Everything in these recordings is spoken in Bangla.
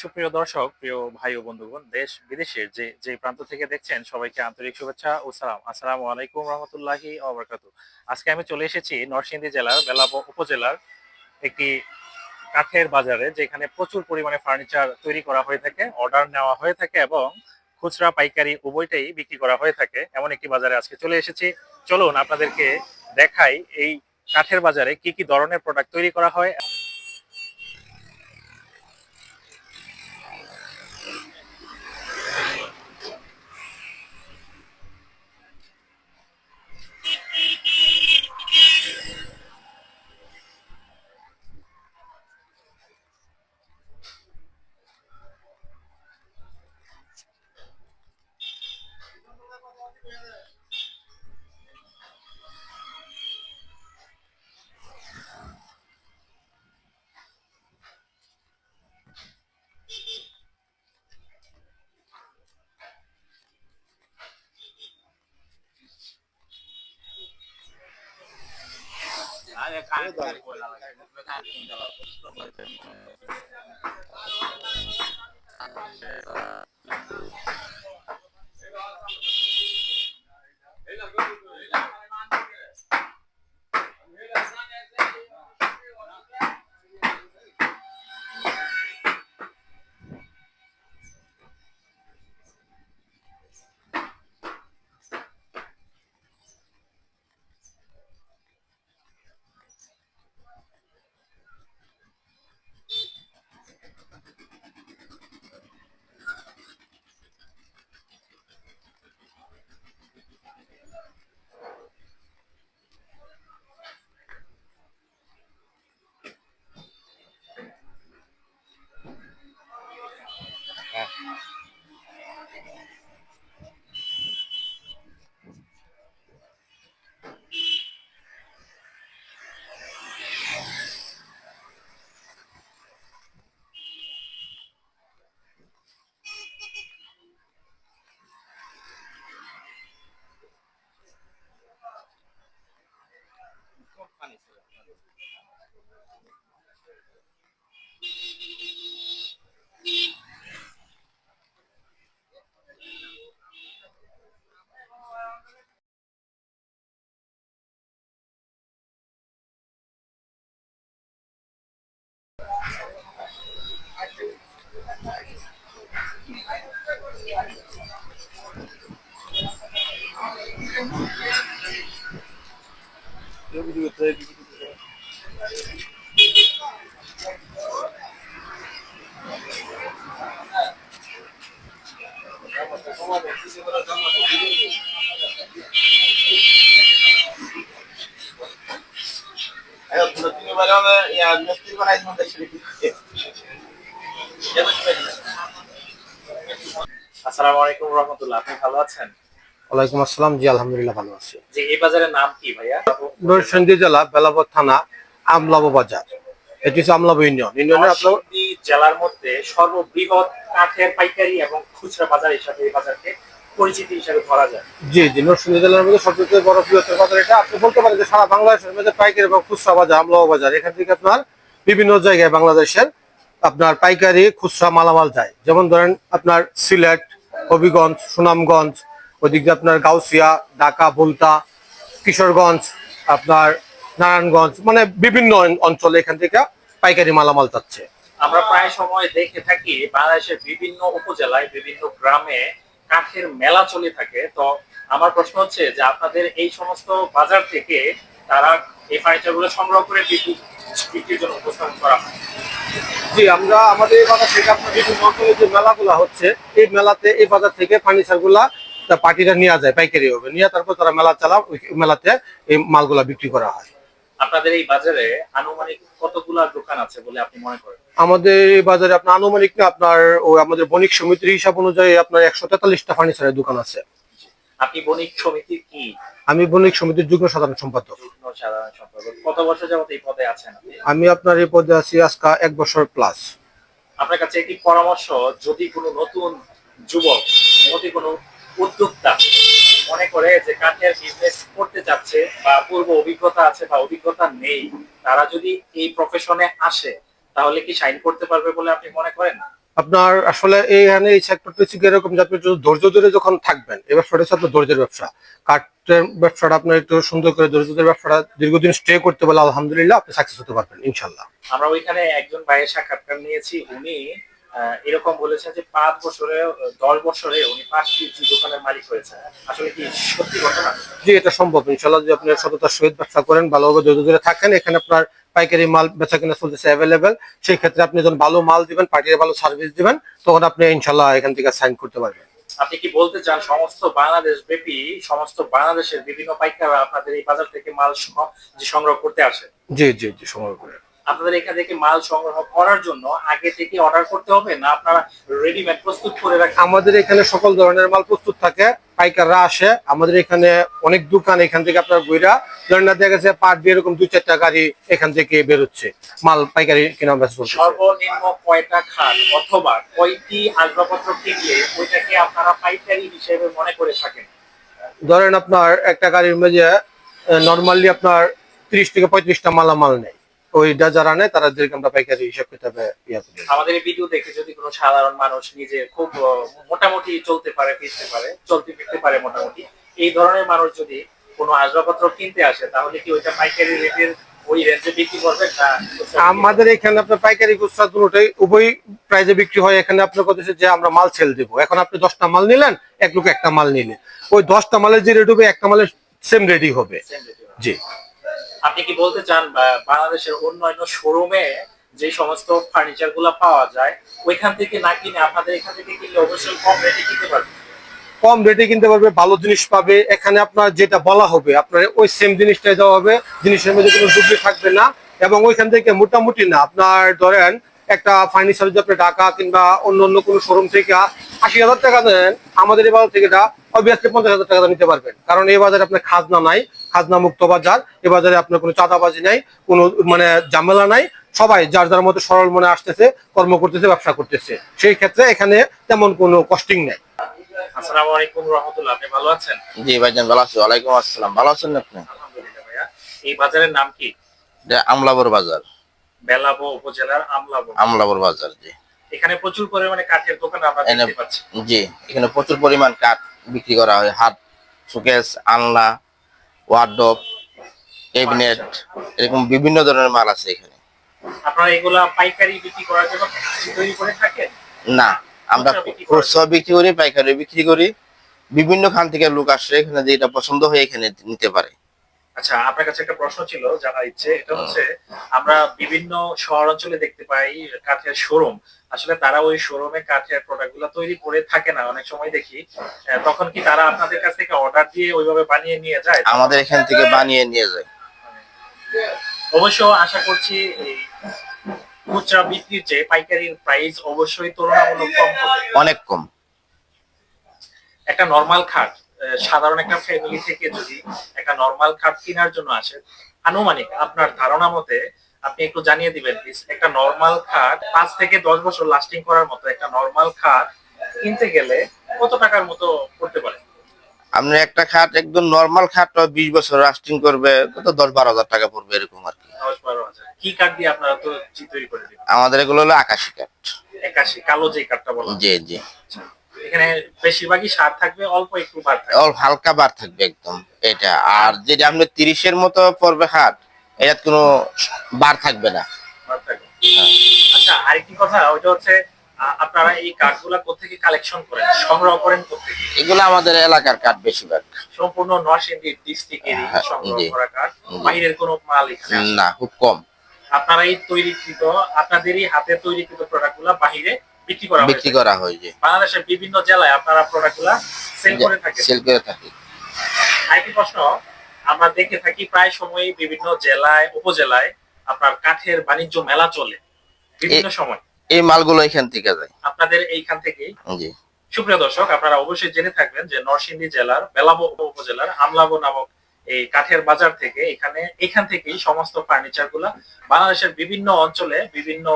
সুপ্রিয় দর্শক, প্রিয় ভাই ও বন্ধুগণ, দেশ বিদেশের যে যে প্রান্ত থেকে দেখছেন সবাইকে আন্তরিক শুভেচ্ছা ও সালাম। আসসালামু আলাইকুম রহমতুল্লাহি ওবরাকাতু আজকে আমি চলে এসেছি নরসিংদী জেলার বেলাব উপজেলার একটি কাঠের বাজারে, যেখানে প্রচুর পরিমাণে ফার্নিচার তৈরি করা হয়ে থাকে, অর্ডার নেওয়া হয়ে থাকে এবং খুচরা পাইকারি উভয়টাই বিক্রি করা হয়ে থাকে। এমন একটি বাজারে আজকে চলে এসেছি। চলুন আপনাদেরকে দেখাই এই কাঠের বাজারে কি কি ধরনের প্রোডাক্ট তৈরি করা হয়। Thank you. Ayun, tulad yung wala na, yan, mas hindi ko na yung mga আসসালামু আলাইকুম রহমতুল্লাহ আপনি ভালো আছেন? ওয়ালাইকুম আসসালাম জি আলহামদুলিল্লাহ ভালো আছি। যে এই বাজারের নাম কি ভাইয়া? নরসিংদী জেলা বেলাবর থানা আমলাবো বাজার। এটি হচ্ছে আমলাবো ইউনিয়ন। ইউনিয়নের আপনার জেলার মধ্যে সর্ববৃহৎ কাঠের পাইকারি এবং খুচরা বাজার হিসাবে এই বাজারকে পরিচিতি হিসাবে ধরা যায়। জি জি নরসিংদী জেলার মধ্যে সবচেয়ে বড় বৃহত্তর বাজার এটা। আপনি বলতে পারেন যে সারা বাংলাদেশের মধ্যে পাইকারি এবং খুচরা বাজার আমলাবো বাজার। এখান থেকে আপনার বিভিন্ন জায়গায় বাংলাদেশের আপনার পাইকারি খুচরা মালামাল যায়। যেমন ধরেন আপনার সিলেট হবিগঞ্জ, সুনামগঞ্জ, ওদিক দিয়ে আপনার গাউসিয়া, ঢাকা, ভুলতা, কিশোরগঞ্জ, আপনার নারায়ণগঞ্জ মানে বিভিন্ন অঞ্চলে এখান থেকে পাইকারি মালামাল যাচ্ছে। আমরা প্রায় সময় দেখে থাকি, বাংলাদেশের বিভিন্ন উপজেলায়, বিভিন্ন গ্রামে কাঠের মেলা চলে থাকে। তো আমার প্রশ্ন হচ্ছে যে আপনাদের এই সমস্ত বাজার থেকে তারা এই ফার্নিচারগুলো সংগ্রহ করে বিক্রি বিক্রির জন্য উপস্থাপন করা হয়। জি আমরা আমাদের এই বাজার থেকে আপনার বিভিন্ন অঞ্চলে যে মেলাগুলা হচ্ছে এই মেলাতে এই বাজার থেকে ফার্নিচারগুলা তা পার্টিরা নেওয়া যায় পাইকারি হবে নিয়ে তারপর তারা মেলা চালা ওই মেলাতে এই মালগুলা বিক্রি করা হয়। আপনাদের এই বাজারে আনুমানিক কতগুলা দোকান আছে বলে আপনি মনে করেন? আমাদের এই বাজারে আপনার আনুমানিক না আপনার ওই আমাদের বণিক সমিতির হিসাব অনুযায়ী আপনার একশো তেতাল্লিশটা ফার্নিচারের দোকান আছে। আপনি বণিক সমিতির কি? আমি বণিক সমিতির যুগ্ম সাধারণ সম্পাদক। সাধারণ সম্পাদক। কত বছর যাবত এই পদে আছেন আপনি? আমি আপনার এই পদে আছি আজকে এক বছর প্লাস আপনার কাছে একটি পরামর্শ যদি কোনো নতুন যুবক যদি কোনো উদ্যোক্তা মনে করে যে কাঠের বিজনেস করতে চাচ্ছে বা পূর্ব অভিজ্ঞতা আছে বা অভিজ্ঞতা নেই তারা যদি এই প্রফেশনে আসে তাহলে কি সাইন করতে পারবে বলে আপনি মনে করেন? আপনার আসলে এইখানে এই সেক্টরটা হচ্ছে এরকম যে আপনি ধৈর্য ধরে যখন থাকবেন এই ব্যবসাটা হচ্ছে আপনার ধৈর্যের ব্যবসা। কাঠের ব্যবসাটা আপনার একটু সুন্দর করে ধৈর্য ধরে ব্যবসাটা দীর্ঘদিন স্টে করতে পারলে আলহামদুলিল্লাহ আপনি সাকসেস হতে পারবেন ইনশাল্লাহ। আমরা ওইখানে একজন ভাইয়ের সাক্ষাৎকার নিয়েছি উনি আহ, এরকম বলেছেন যে পাঁচ বছরে দশ বছরে উনি পাঁচটি দোকানের মালিক হয়েছে। আসলে কি সত্যি ঘটনা? জি এটা সম্ভব ইনশাল্লাহ যদি আপনি সততার সহিত ব্যবসা করেন ভালোভাবে ধৈর্য ধরে থাকেন এখানে আপনার পাইকারি মাল বেচা কিনা চলতেছে অ্যাভেলেবেল সেই ক্ষেত্রে আপনি যখন ভালো মাল দিবেন পার্টির ভালো সার্ভিস দিবেন তখন আপনি ইনশাল্লাহ এখান থেকে সাইন করতে পারবেন। আপনি কি বলতে চান সমস্ত বাংলাদেশ ব্যাপী সমস্ত বাংলাদেশের বিভিন্ন পাইকাররা আপনাদের এই বাজার থেকে মাল যে সংগ্রহ করতে আসে? জি জি জি সংগ্রহ করে। আপনাদের এখান থেকে মাল সংগ্রহ করার জন্য আগে থেকে অর্ডার করতে হবে না আপনারা রেডিমেড প্রস্তুত করে রাখেন আমাদের এখানে সকল ধরনের মাল প্রস্তুত থাকে পাইকাররা আসে। আমাদের এখানে অনেক দোকান এখান থেকে আপনার বইরা ধরেন না দেখা গেছে পার দিয়ে এরকম দুই চারটা গাড়ি এখান থেকে বেরোচ্ছে মাল পাইকারি কেনা বেচা সর্বনিম্ন কয়টা খাট অথবা কয়টি আসবাবপত্র কিনলে ওইটাকে আপনারা পাইকারি হিসেবে মনে করে থাকেন? ধরেন আপনার একটা গাড়ির মধ্যে নর্মালি আপনার ত্রিশ থেকে পঁয়ত্রিশটা মালামাল নেই ওইটা যারা নেয় তাদেরকে আমরা পাইকারি হিসাব কিতাবে আমাদের এই ভিডিও দেখে যদি কোনো সাধারণ মানুষ নিজে খুব মোটামুটি চলতে পারে ফিরতে পারে চলতে ফিরতে পারে মোটামুটি এই ধরনের মানুষ যদি কোনো আসবাবপত্র কিনতে আসে তাহলে কি ওইটা পাইকারি রেটের ওই রেঞ্জে বিক্রি করবেন না আমাদের এখানে আপনার পাইকারি খুচরা দুটোই উভয় প্রাইজে বিক্রি হয়। এখানে আপনার কথা যে আমরা মাল সেল দেবো। এখন আপনি দশটা মাল নিলেন এক লোক একটা মাল নিলে। ওই দশটা মালের যে রেট হবে একটা মালের সেম রেডি হবে। জি। আপনি কি বলতে চান বাংলাদেশের বাংলাদেশের অন্যান্য শোরুমে যে সমস্ত ফার্নিচারগুলা পাওয়া যায়, ওইখান থেকে না কিনে আপনাদের এখান থেকে কিনলে অবশ্যই কম রেটে কিনতে পারবেন? কম রেটে কিনতে পারবে, ভালো জিনিস পাবে। এখানে আপনার যেটা বলা হবে, আপনার ওই সেম জিনিসটাই দেওয়া হবে। জিনিসের মধ্যে কোনো ডুপ্লি থাকবে না। এবং ওইখান থেকে মোটামুটি না, আপনার ধরেন একটা ফার্নিচার যদি আপনি ঢাকা কিংবা অন্য অন্য কোনো শোরুম থেকে আশি হাজার টাকা দেন আমাদের এই বাজার থেকে এটা অবভিয়াসলি পঞ্চাশ হাজার টাকা নিতে পারবেন। কারণ এই বাজারে আপনার খাজনা নাই খাজনা মুক্ত বাজার এ বাজারে আপনার কোনো চাঁদাবাজি নাই কোনো মানে ঝামেলা নাই সবাই যার যার মতো সরল মনে আসতেছে কর্ম করতেছে ব্যবসা করতেছে। সেই ক্ষেত্রে এখানে তেমন কোনো কস্টিং নেই। আসসালামু আলাইকুম রহমতুল্লাহ আপনি ভালো আছেন? জি ভাইজান ভালো আছি। ওয়ালাইকুম আসসালাম। ভালো আছেন আপনি? আলহামদুলিল্লাহ ভাইয়া। এই বাজারের নাম কি? এটা আমলাবর বাজার। বেলাবো উপজেলার আমলাবো আমলাবর বাজার জি। এখানে প্রচুর পরিমাণে কাঠের দোকান আমরা দেখতে পাচ্ছি। জি এখানে প্রচুর পরিমাণ কাঠ বিক্রি করা হয়। হাত সুকেস আনলা ওয়ার্ডব ক্যাবিনেট এরকম বিভিন্ন ধরনের মাল আছে এখানে। আপনারা এগুলা পাইকারি বিক্রি করার জন্য তৈরি করে থাকেন? না আমরা খুচরা বিক্রি করি পাইকারি বিক্রি করি। বিভিন্ন খান থেকে লোক আসে এখানে যেটা পছন্দ হয় এখানে নিতে পারে। আচ্ছা আপনার কাছে একটা প্রশ্ন ছিল জানার ইচ্ছে। এটা হচ্ছে আমরা বিভিন্ন শহর অঞ্চলে দেখতে পাই কাঠের শোরুম। আসলে তারা ওই শোরুমে কাঠের প্রোডাক্টগুলো তৈরি করে থাকে না অনেক সময় দেখি। তখন কি তারা আপনাদের কাছ থেকে অর্ডার দিয়ে ওইভাবে বানিয়ে নিয়ে যায়? আমাদের এখান থেকে বানিয়ে নিয়ে যায়। অবশ্য আশা করছি খুচরা বিক্রির চেয়ে পাইকারির প্রাইস অবশ্যই তুলনামূলক কম অনেক কম। একটা নর্মাল খাট। সাধারণ একটা ফ্যামিলি থেকে যদি একটা নর্মাল খাট কেনার জন্য আসে আনুমানিক আপনার ধারণা মতে আপনি একটু জানিয়ে দিবেন প্লিজ একটা নর্মাল খাট পাঁচ থেকে দশ বছর লাস্টিং করার মতো একটা নর্মাল খাট কিনতে গেলে কত টাকার মতো করতে পারে? আপনি একটা খাট একদম নর্মাল খাট বিশ বছর লাস্টিং করবে কত? দশ বারো হাজার টাকা পড়বে এরকম আর কি। দশ বারো হাজার। কি কাঠ দিয়ে আপনারা তো তৈরি করে দিবেন? আমাদের এগুলো হলো আকাশি কাঠ একাশি কালো যে কাঠটা বলা। জি জি। এখানে বেশিরভাগই সার থাকবে অল্প একটু বার থাকবে। অল্প হালকা বার থাকবে একদম এটা। আর যেটা আপনার তিরিশের মতো পড়বে হাট এটা কোনো বার থাকবে না। থাকবে। আচ্ছা আরেকটি কথা ওইটা হচ্ছে আপনারা এই কাঠগুলা কোথেকে কালেকশন করেন সংগ্রহ করেন কোথেকে এগুলো আমাদের এলাকার কাঠ বেশিরভাগ। সম্পূর্ণ নরসিংদী ডিস্ট্রিক্টেরই হ্যাঁ, সংগ্রহ করা কাঠ বাইরের কোনো মাল এখানে না। খুব কম। আপনারা এই তৈরিকৃত আপনাদেরই হাতে তৈরিকৃত প্রোডাক্টগুলা বাহিরে বিক্রি করা বিক্রি করা হয় যে বাংলাদেশের বিভিন্ন জেলায় আপনারা প্রোডাক্টগুলা সেল করে থাকেন। সেল করে থাকি। আরেকটি প্রশ্ন আমরা দেখে থাকি প্রায় সময় বিভিন্ন জেলায় উপজেলায় আপনার কাঠের বাণিজ্য মেলা চলে। বিভিন্ন সময়। এই মালগুলো এখান থেকে যায়। আপনাদের এইখান থেকেই জি। সুপ্রিয় দর্শক আপনারা অবশ্যই জেনে থাকবেন যে নরসিংদী জেলার বেলাবো উপজেলার আমলাবো নামক এই কাঠের বাজার থেকে এখানে এখান থেকেই সমস্ত ফার্নিচারগুলা বাংলাদেশের বিভিন্ন অঞ্চলে বিভিন্ন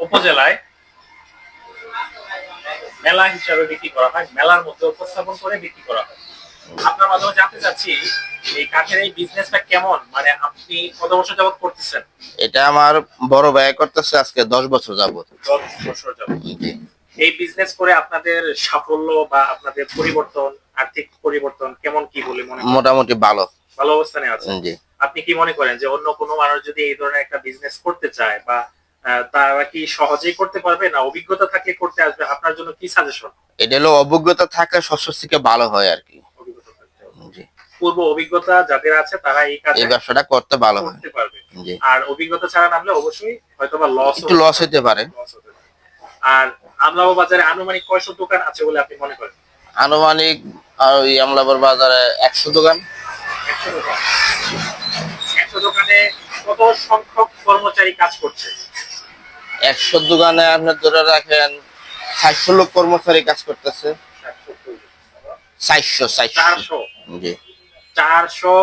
উপজেলায় মেলা হিসাবে বিক্রি করা হয় মেলার মধ্যে উপস্থাপন করে বিক্রি করা হয়। আপনার মাধ্যমে জানতে চাচ্ছি এই কাঠের এই বিজনেসটা কেমন? মানে আপনি কত বছর যাবত করতেছেন? এটা আমার বড় ভাই করতেছে আজকে দশ বছর যাবত দশ বছর যাবত এই বিজনেস করে আপনাদের সাফল্য বা আপনাদের পরিবর্তন আর্থিক পরিবর্তন কেমন কি বলে মনে মোটামুটি ভালো। ভালো অবস্থানে আছে। জি। আপনি কি মনে করেন যে অন্য কোনো মানুষ যদি এই ধরনের একটা বিজনেস করতে চায় বা তারা কি সহজেই করতে পারবে না? অভিজ্ঞতা থাকলে করতে আসবে। আপনার জন্য কি সাজেশন এটা হলো অভিজ্ঞতা থাকলে শস্য থেকে ভালো হয় আর কি। পূর্ব অভিজ্ঞতা যাদের আছে তারা এই কাজে এই ব্যবসাটা করতে ভালো করতে পারবে। আর অভিজ্ঞতা ছাড়া নামলে অবশ্যই হয়তোবা লস একটু লস হতে পারে। আর আমলাও বাজারে আনুমানিক কয়শো দোকান আছে বলে আপনি মনে করেন? আনুমানিক আর ওই আমলাপুর বাজারে একশো দোকান। একশো দোকান। একশো দোকানে কত সংখ্যক কর্মচারী কাজ করছে? একশো দোকানে আপনি ধরে রাখেন চারশো লোক কর্মচারী কাজ করতেছে। চারশো চারশো। চারশো। জি। চারশো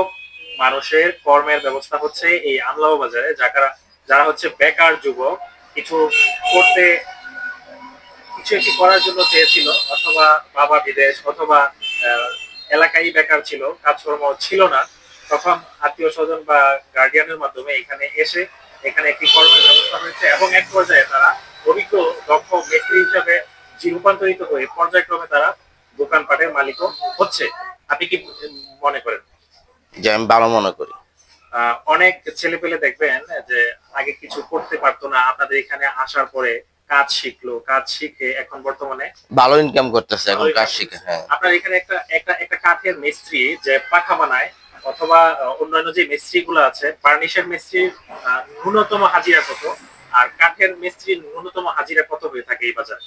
মানুষের কর্মের ব্যবস্থা হচ্ছে এই আমলাও বাজারে যারা যারা হচ্ছে বেকার যুবক কিছু করতে কিছু একটি করার জন্য চেয়েছিল অথবা বাবা বিদেশ অথবা এলাকায় বেকার ছিল কাজকর্ম ছিল না তখন আত্মীয় স্বজন বা গার্ডিয়ানের মাধ্যমে এখানে এসে এখানে একটি কর্মের ব্যবস্থা হয়েছে এবং এক পর্যায়ে তারা অভিজ্ঞ দক্ষ ব্যক্তি হিসাবে রূপান্তরিত হয়ে পর্যায়ক্রমে তারা দোকানপাটের মালিকও হচ্ছে। আপনি কি মনে করেন? যে আমি ভালো মনে করি। অনেক ছেলে পেলে দেখবেন যে আগে কিছু করতে পারতো না আপনাদের এখানে আসার পরে কাজ শিখলো কাজ শিখে এখন বর্তমানে ভালো ইনকাম করতেছে এখন কাজ শিখে হ্যাঁ। আপনার এখানে একটা একটা একটা কাঠের মিস্ত্রি যে পাখা বানায় অথবা অন্যান্য যে মিস্ত্রি গুলো আছে ফার্নিচার মিস্ত্রির ন্যূনতম হাজিরা কত? আর কাঠের মিস্ত্রির ন্যূনতম হাজিরা কত হয়ে থাকে এই বাজার?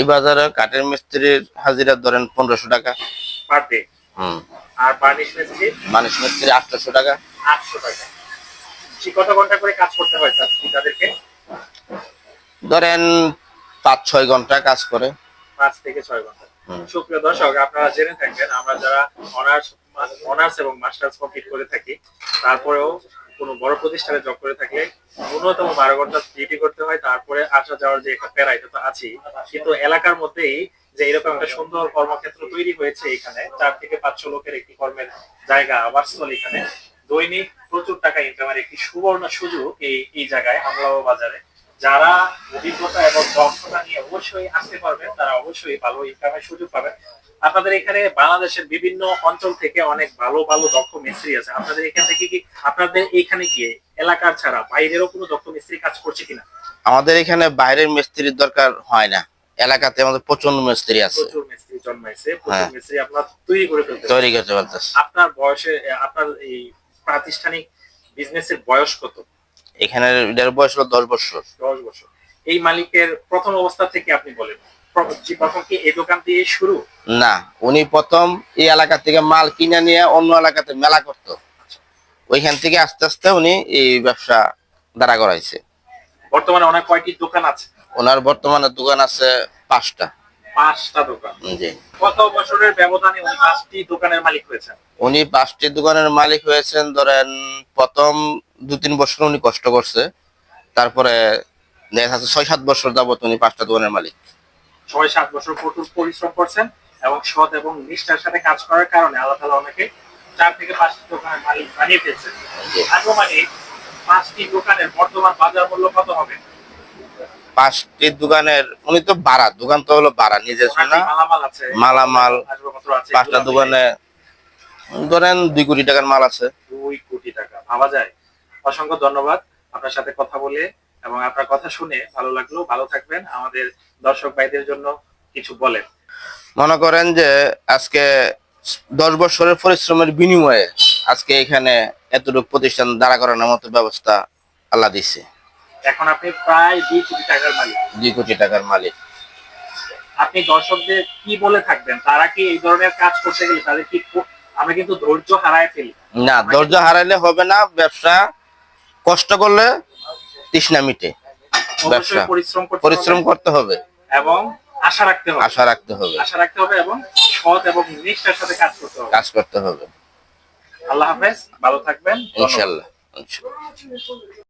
এই বাজারে কাঠের মিস্ত্রির হাজিরা ধরেন পনেরোশো টাকা। Per day? আর ফার্নিশ মিস্ত্রি মানুষ মিস্ত্রি আটশোশো টাকা। আটশো টাকা। কত ঘণ্টা করে কাজ করতে হয় তাদেরকে? ধরেন পাঁচ ছয় ঘণ্টা কাজ করে। পাঁচ থেকে ছয় ঘণ্টা। সুপ্রিয় দর্শক আপনারা জেনে থাকবেন আমরা যারা অনার্স অনার্স এবং মাস্টার্স কমপ্লিট করে থাকি। তারপরেও কোনো বড় প্রতিষ্ঠানে জব করে থাকলে ন্যূনতম বারো ঘণ্টা ডিউটি করতে হয়, তারপরে আসা যাওয়ার যে একটা প্যারা, এটা তো আছেই। কিন্তু এলাকার মধ্যেই যে এরকম একটা সুন্দর কর্মক্ষেত্র তৈরি হয়েছে এখানে, চার থেকে পাঁচশো লোকের একটি কর্মের জায়গা, আবাসস্থল এখানে। দৈনিক প্রচুর টাকা ইনকামের একটি সুবর্ণ সুযোগ এই এই জায়গায় আমলাও বাজারে যারা অভিজ্ঞতা এবং দক্ষতা নিয়ে অবশ্যই আসতে পারবেন, তারা অবশ্যই ভালো ইনকামের সুযোগ পাবেন। আপনাদের এখানে বাংলাদেশের বিভিন্ন অঞ্চল থেকে অনেক ভালো ভালো দক্ষ মিস্ত্রি আছে। আপনাদের এখান থেকে কি আপনাদের এখানে কি এলাকার ছাড়া বাইরেরও কোনো দক্ষ মিস্ত্রি কাজ করছে কিনা? আমাদের এখানে বাইরের মিস্ত্রির দরকার হয় না। এলাকাতে আমাদের প্রচণ্ড মিস্ত্রি আছে। প্রচুর মিস্ত্রি জন্মাইছে প্রচুর হ্যাঁ। মিস্ত্রি আপনার তৈরি করে ফেলতে তৈরি করতে পারতেছে। আপনার বয়সে আপনার এই প্রাতিষ্ঠানিক বিজনেসের বয়স কত? এখানে এটার বয়স হলো দশ বছর। দশ বছর। এই মালিকের প্রথম অবস্থা থেকে আপনি বলেন। প্রথম কি এই দোকান দিয়ে শুরু? না উনি প্রথম এই এলাকা থেকে মাল কিনে নিয়ে অন্য এলাকাতে মেলা করতো। ওইখান থেকে আস্তে আস্তে উনি এই ব্যবসা দাঁড়া করাইছে বর্তমানে অনেক কয়টি দোকান আছে? ওনার বর্তমানে দোকান আছে পাঁচটা। পাঁচটা দোকান। জি। কত বছরের ব্যবধানে উনি পাঁচটি দোকানের মালিক হয়েছেন? উনি পাঁচটি দোকানের মালিক হয়েছেন ধরেন প্রথম দু তিন বছর উনি কষ্ট করছে তারপরে দেখা যাচ্ছে ছয় সাত বছর যাবত উনি পাঁচটা দোকানের মালিক। ছয় সাত বছর প্রচুর পরিশ্রম করছেন এবং সৎ এবং নিষ্ঠার সাথে কাজ করার কারণে আল্লাহ তালা অনেকে চার থেকে পাঁচটি দোকানের মালিক বানিয়ে ফেলছেন। আনুমানিক পাঁচটি দোকানের বর্তমান বাজার মূল্য কত হবে? পাঁচটি দোকানের উনি তো বাড়া দোকান তো হলো বাড়া নিজস্ব না মালামাল পাঁচটা দোকানে ধরেন দুই কোটি টাকার মাল আছে। দুই কোটি টাকা ভাবা যায়। অসংখ্য ধন্যবাদ আপনার সাথে কথা বলে এবং আপনার কথা শুনে ভালো লাগল। ভালো থাকবেন। আমাদের দর্শক ভাইদের জন্য কিছু বলেন। মনে করেন যে আজকে দশ বছরের পরিশ্রমের বিনিময়ে আজকে এখানে এতটুকু প্রতিষ্ঠান দাঁড়া করানোর মতো ব্যবস্থা আল্লাহ দিচ্ছে এখন আপনি প্রায় দুই কোটি টাকার মালিক। দুই কোটি টাকার মালিক। আপনি দর্শকদের কি বলে থাকবেন? তারা কি এই ধরনের কাজ করতে গেলে তাদের কি আমরা কিন্তু ধৈর্য হারায় ফেলি। না ধৈর্য হারাইলে হবে না ব্যবসা কষ্ট করলে তৃষ্ণা মিটে। ব্যবসা। পরিশ্রম পরিশ্রম করতে হবে। এবং আশা রাখতে হবে। আশা রাখতে হবে। আশা রাখতে হবে এবং সৎ এবং নিষ্ঠার সাথে কাজ করতে হবে। কাজ করতে হবে। আল্লাহ হাফেজ ভালো থাকবেন। ইনশাআল্লাহ